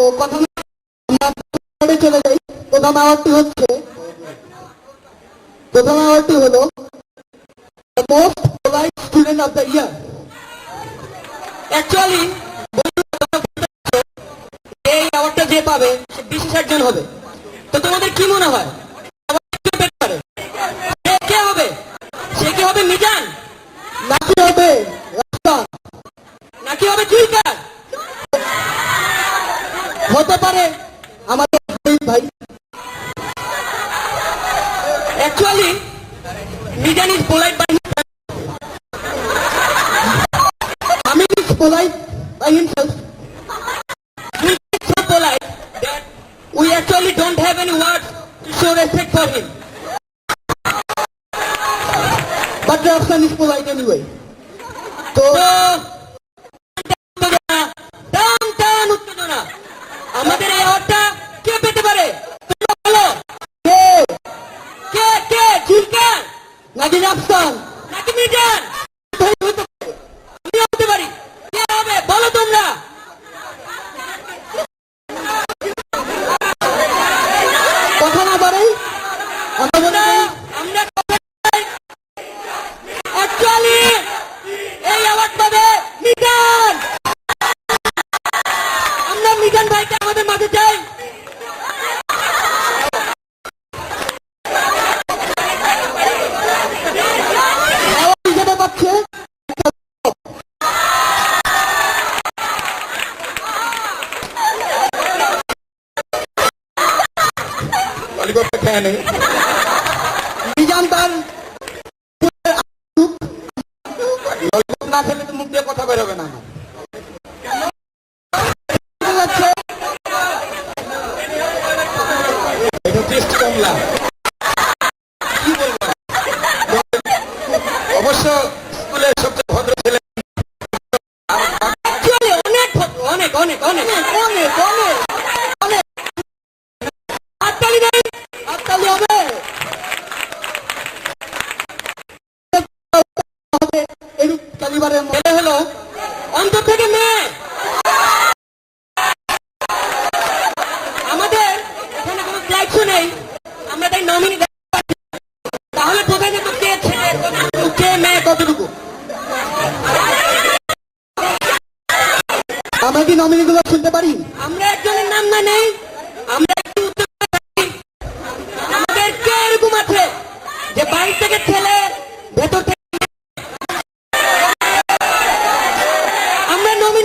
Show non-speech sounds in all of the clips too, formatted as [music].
তো কথা আমরা চলে যাই। প্রথম আওয়ারটি হচ্ছে প্রথম আওয়ারটি হলো হতে পারে আমাদের ভাই actually Mizan is polite by আমি is polite by himself He polite we actually don't have any words show respect for him. But the option is polite anyway. Sabe, Madre Day?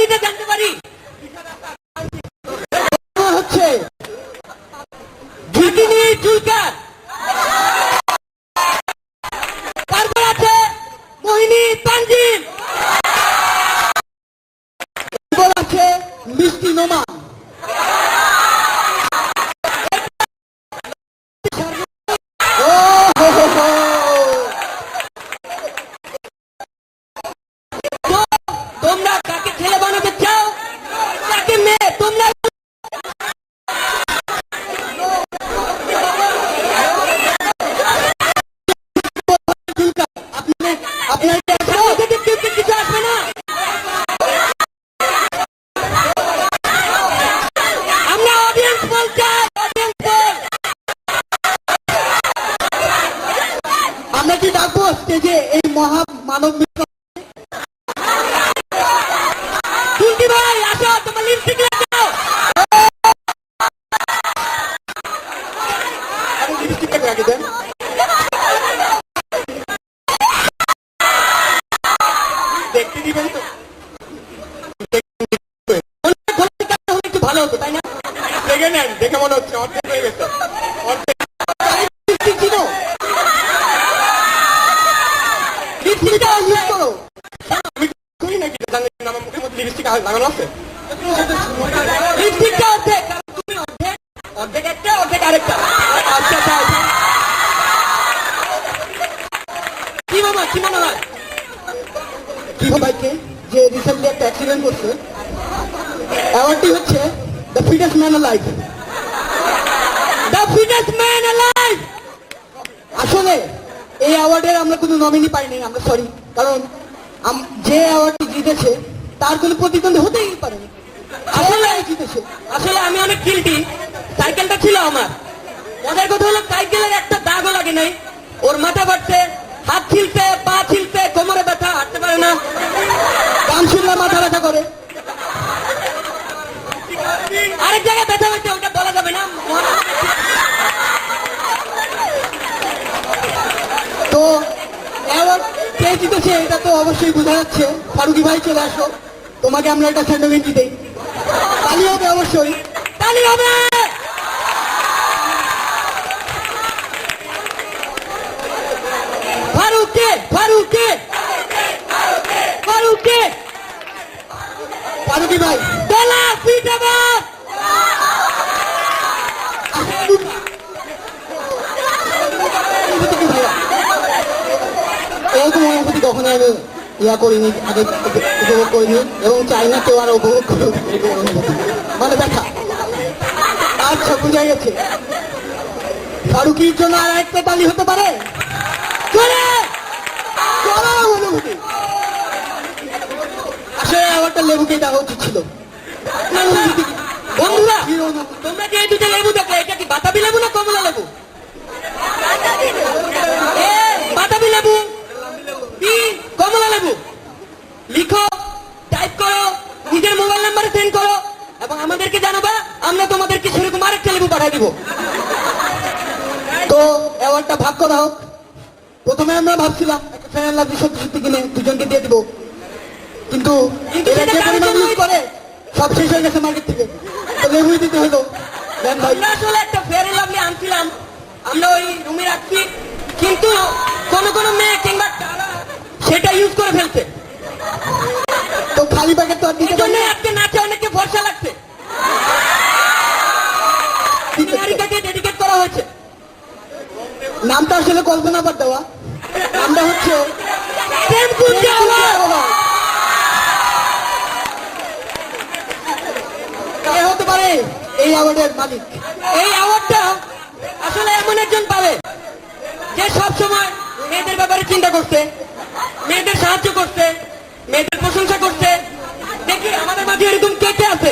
জানতে পারি। অর্ধেক একটা অর্ধেক অ্যাওয়ার্ডটি হচ্ছে the fittest man life the fittest man life আসলে এই অ্যাওয়ার্ডের আমরা কোনো নমিনি পাইনি আমরা সরি কারণ যে অ্যাওয়ার্ডটি জিতেছে তার কোনো প্রতিদ্বন্দ্বী হতেই পারেনি আসলে আমি অনেক কিলটি সাইকেলটা ছিল আমার। মজার কথা হলো সাইকেলের একটা দাগও লাগে নাই। ওর মাথা বাড়ছে হাত ছিলতে পা ছিলছে কোমরে ব্যথা হাঁটতে পারে না। গান শুনলে মাথা ব্যথা করে। আরেক জায়গায় ব্যথা হয়েছে ওটা বলা যাবে না। তো এবার কে জিতেছে এটা তো অবশ্যই বোঝা যাচ্ছে। ফারুকি ভাই চলে আসো। তোমাকে আমরা একটা স্যান্ডো গেঞ্জি দেই। তালি হবে অবশ্যই। তালি হবে! ফারুককে ফারুককে! ফারুককে! ফারুকি ভাই। কি ভাইয়া? কখনো আমি ইয়া করিনি আগে উপভোগ করিনি এবং চাই না কেউ আর উপভোগ মানে দেখা। আচ্ছা বোঝা গেছে। ফারুকির জন্য আর একটা তালি হতে পারে? আসলে আমারটা লেবুকে দেওয়া উচিত ছিল। বন্ধুরা তোমরা যে এই দুটো লেবু দেখলে? এটা কি বাতাবি লেবু না কমলা লেবু? বাতাবি লেবু। কি? কমলা লেবু লিখো টাইপ করো নিজের মোবাইল নাম্বারে সেন্ড করো এবং আমাদেরকে জানাবা আমরা তোমাদেরকে সেরকম আরেকটা লেবু পাঠিয়ে দিব। তো অ্যাওয়ার্ডটা ভাগ করা হোক প্রথমে আমরা ভাবছিলাম একটা ফ্যান লাগবে সত্যি সত্যি কিনে দুজনকে দিয়ে দিব। কিন্তু করে সব শেষ হয়ে গেছে মার্কেট থেকে। তো লেবুই দিতে হলো। আমরা আসলে একটা ফেয়ার লাভলি আনছিলাম। আমরা ওই রুমে রাখছি। কিন্তু কোন কোন মেয়ে কিংবা সেটা ইউজ করে ফেলছে। তো খালি প্যাকেট তো আর এই দিতে পারি না। আজকে নাচে অনেককে ভরসা লাগছে দিতে পারি। নারীকাকে ডেডিকেট করা হয়েছে নামটা আসলে কল্পনা পার দেওয়া। নামটা হচ্ছে। কে হতে পারে এই অ্যাওয়ার্ডের মালিক। এই অ্যাওয়ার্ডটা আসলে এমন একজন পাবে যে সব সময় মেয়েদের ব্যাপারে চিন্তা করছে মেয়েদের সাহায্য করছে মেয়েদের প্রশংসা করছে। দেখি আমাদের মাঝে এরকম কে কে আছে?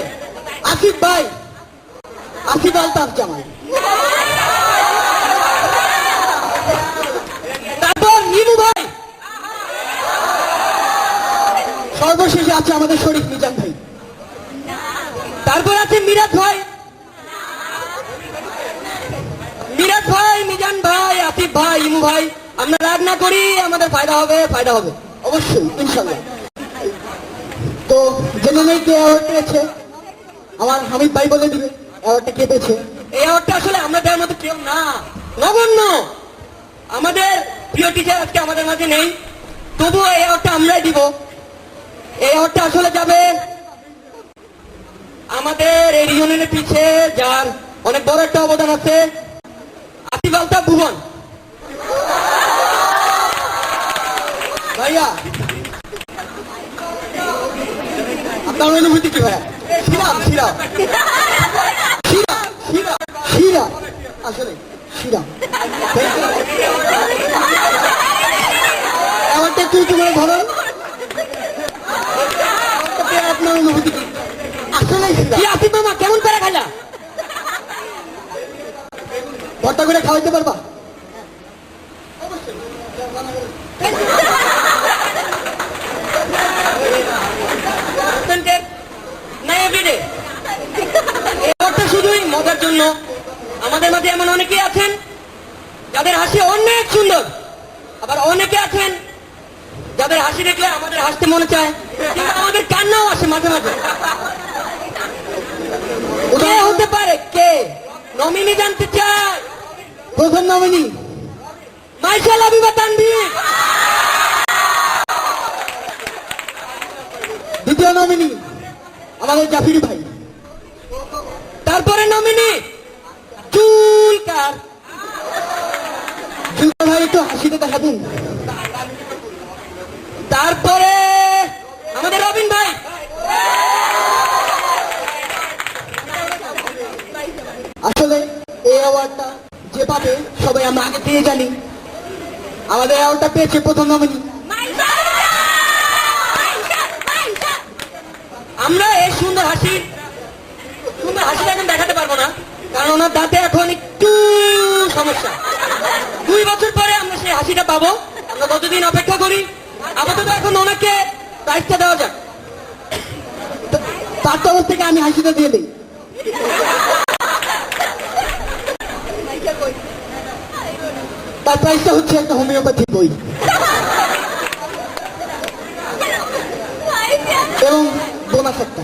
আসিফ ভাই আসিফ আলতাফ জামাই তারপর নিমু ভাই সর্বশেষে আছে আমাদের শরীফ মিজান ভাই। তারপর আছে মিরাজ ভাই। মিরাজ ভাই, মিজান ভাই আসিফ ভাই, ইমু ভাই, আমরা রাগ না করি, আমাদের ফায়দা হবে ফায়দা হবে। অবশ্যই, ইনশাল্লাহ। তো নেই কে অ্যাওয়ার্ড পেয়েছে, আমার হামিদ ভাই বলে দিবে অ্যাওয়ার্ডটা কে পেয়েছে। এই অ্যাওয়ার্ডটা আসলে আমরা দেওয়ার মতো কেউ না। নগণ্য। আমাদের প্রিয় টিচার আজকে আমাদের মাঝে নেই। তবুও এই অ্যাওয়ার্ডটা আমরাই দিব। এই অ্যাওয়ার্ডটা আসলে যাবে। আমাদের এই রিউনিয়নের পিছে যার অনেক বড় একটা অবদান আছে আলতাফ ভুবন। ভাইয়া, আপনার অনুভূতি কি ভাইয়া? শিরাম শিরাম শিরা শিরা শিরা আসলে শিরাম অ্যাওয়ার্ডটা একটু করে ধরুন অ্যাওয়ার্ডটা পেয়ে আপনার অনুভূতি কি আসলে শিরা কি আসিফ মামা কেমন করে খাইলা ভর্তা করে খাওয়াইতে পারবা কন্টেন্ট না এভরিডে অ্যাওয়ার্ডটা শুধুই মজার জন্য আমাদের মাঝে এমন অনেকেই আছেন যাদের হাসি অনেক সুন্দর আবার অনেকে আছেন যাদের হাসি দেখলে আমাদের হাসতে মনে চায় আমাদের কান্নাও আসে মাঝে মাঝে। কে হতে পারে? কে? নমিনি জানতে চায়। প্রথম নমিনি। মাইশাল আবিবা তানভীর দ্বিতীয় নমিনি আমাদের জাফির ভাই। তারপরে নমিনি চুলকার ভাই একটু হাসিতে দেখা দিন তারপরে আমাদের রবিন ভাই। আসলে এই অ্যাওয়ার্ডটা যে পাবে, সবাই আমরা আগে থেকে জানি। আমাদের অ্যাওয়ার্ডটা পেয়েছে প্রথম নমিনি। আমরা এই সুন্দর হাসির এখন দেখাতে পারব না কারণ ওনার দাঁতে এখন একটু সমস্যা। দুই বছর পরে আমরা সেই হাসিটা পাবো। আমরা কতদিন অপেক্ষা করি। আপাতত এখন ওনাকে প্রাইজটা দেওয়া যাক। তার তরফ থেকে আমি হাসিটা দিয়ে দিই। তার প্রাইসটা হচ্ছে একটা হোমিওপ্যাথি বই। [laughs] এবং বোনাস একটা।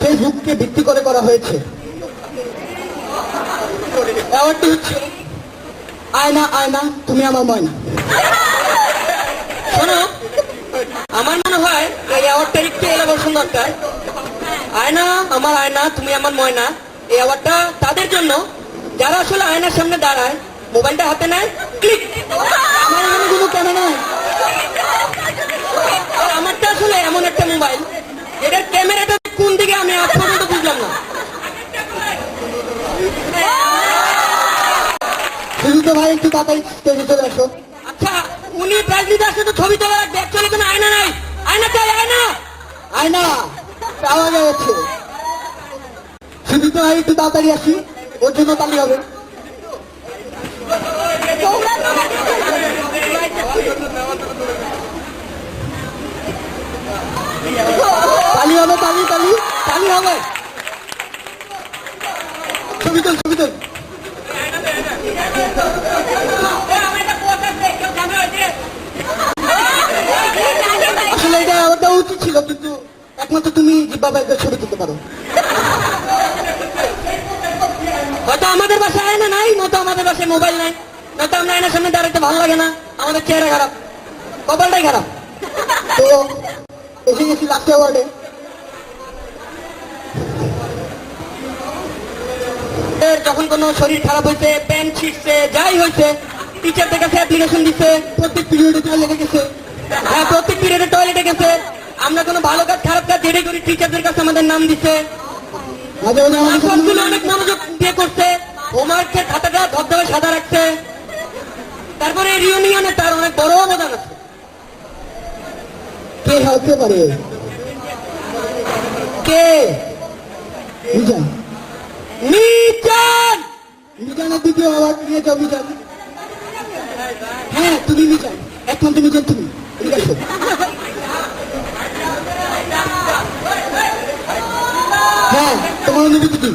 ফেসবুককে ভিত্তি করে করা হয়েছে। আয়না আয়না, তুমি আমার ময়না। শোনো, আমার মনে হয় এই অ্যাওয়ার্ডটা একটু এলাবোশন দরকার। আয়না, আমার আয়না, তুমি আমার ময়না। এই অ্যাওয়ার্ডটা তাদের জন্য, যারা আসলে আয়নার সামনে দাঁড়ায়, মোবাইলটা হাতে নেয় ক্লিক তাড়াতাড়ি আসি ওর জন্য তালি হবে। তালি হবে, তালি তালি তালি হবে। ছবি ছবি আসলে এটা উচিত ছিল, কিন্তু একমাত্র তুমি জিব্বা ছবি তুলতে পারো। হয়তো আমাদের বাসায় আয়না নাই নয়তো আমাদের বাসায় মোবাইল নাই। নয়তো আমরা আয়নার সামনে দাঁড়াতে ভালো লাগে না। আমাদের চেহারা খারাপ। কপালটাই খারাপ। তো এসে গেছি লাস্ট অ্যাওয়ার্ডে যখন কোনো শরীর খারাপ হয়েছে প্যান্ট ছিটছে যাই হয়েছে টিচারদের কাছে অ্যাপ্লিকেশন দিচ্ছে প্রত্যেক পিরিয়ডে লেগে গেছে। হ্যাঁ প্রত্যেক পিরিয়ডে টয়লেটে গেছে। আমরা কোনো ভালো কাজ খারাপ কাজ যেটাই করি টিচারদের কাছে আমাদের নাম দিচ্ছে মাঝে মাঝে আমাদের সামনে- সবগুলো অনেক মনোযোগ দিয়ে করছে হোমওয়ার্কের খাতাটা ধবধবে সাদা রাখছে তারপরে রিউনিয়নে তার অনেক বড় অবদান আছে। কে হতে পারে? কে? মিজান মিজান মিজানের দ্বিতীয় অ্যাওয়ার্ড নিয়ে যাও মিজান হ্যাঁ তুমি মিজান মিজান তুমি। এদিকে আসো। হ্যাঁ। অনুভূতি কি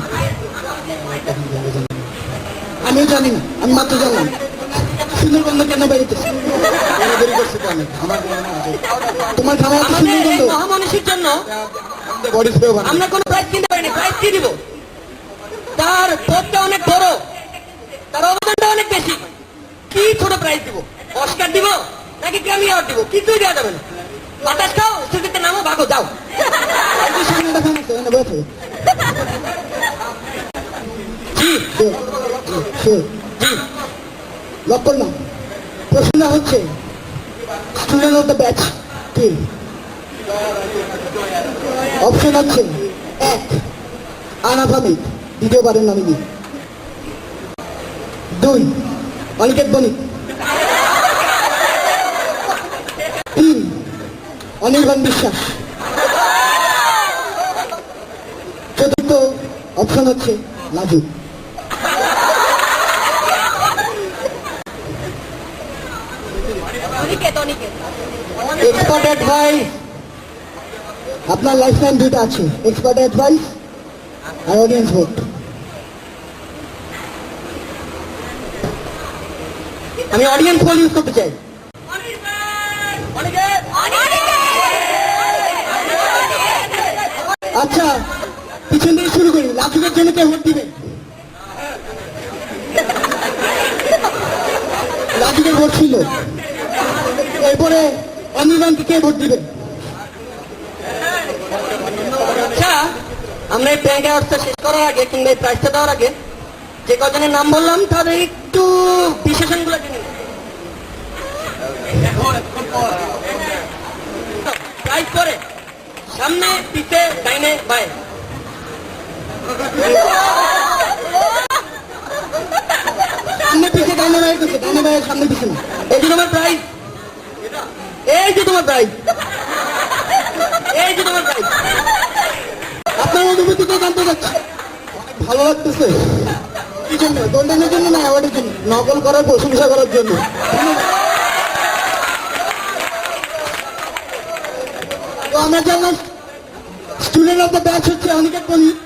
আমিও জানি না আমি মাত্র জানলাম। সুন্দরবন্ধ কেন তোমার মহামানুষের জন্য আমরা কোনো প্রাইজ কিনতে পারিনি প্রাইজ কি দিব। তার পদটা অনেক বড় তার অবদানটা অনেক বেশি। কি ছোট প্রাইজ দিব? অস্কার দিব? নাকি গ্রামি অ্যাওয়ার্ড দিব? কিছুই দেওয়া যাবে না। বাতাস খাও স্টেজেতে নামো ভাগো যাও। একটু সামনেটা আছে ওখানে বসে জি সে সে জি লক করলাম প্রশ্ন হচ্ছে স্টুডেন্ট অফ দ্য ব্যাচ কে? অপশন হচ্ছে এক আনাফ হামিদ দ্বিতীয়বারের নমিনি দুই, অনিকেত বণিক। তিন, অনির্বাণ বিশ্বাস। অপশন হচ্ছে লাজু এক্সপার্ট অ্যাডভাইস আপনার লাইফ টাইম দুটো আছে। এক্সপার্ট অ্যাডভাইস আর অডিয়েন্স ভোট আমি অডিয়েন্স পোল ইউজ করতে চাই। পিছন থেকে শুরু করি। লাজুকের জন্য কে ভোট দিবে? লাজুকের ভোট ছিল। এরপরে অনির্বাণকে কে ভোট দিবে? আচ্ছা আমরা এই শেষ করার আগে কিংবা এই প্রাইজটা দেওয়ার আগে যে কজনের নাম বললাম, তাদের একটু বিশেষণগুলো জেনে নিন। প্রাইজ পরে, সামনে পিছে ডাইনে, বায়ে। সামনে পিছে ডাইনে বাইরে করছে ডাইনে বাইরে সামনে পিছনে এই যে তোমার প্রাইজ এই যে তোমার প্রাইজ এই যে তোমার প্রাইজ আপনার অনুভূতিটা জানতে চাচ্ছি। ভালো লাগতেছে। কি জন্য গোল্ডেনের জন্য না অ্যাওয়ার্ডের জন্য। নকল করার প্রশংসা করার জন্য। তো আমরা জানলাম স্টুডেন্ট অফ দ্য ব্যাচ হচ্ছে অনিকেত বণিক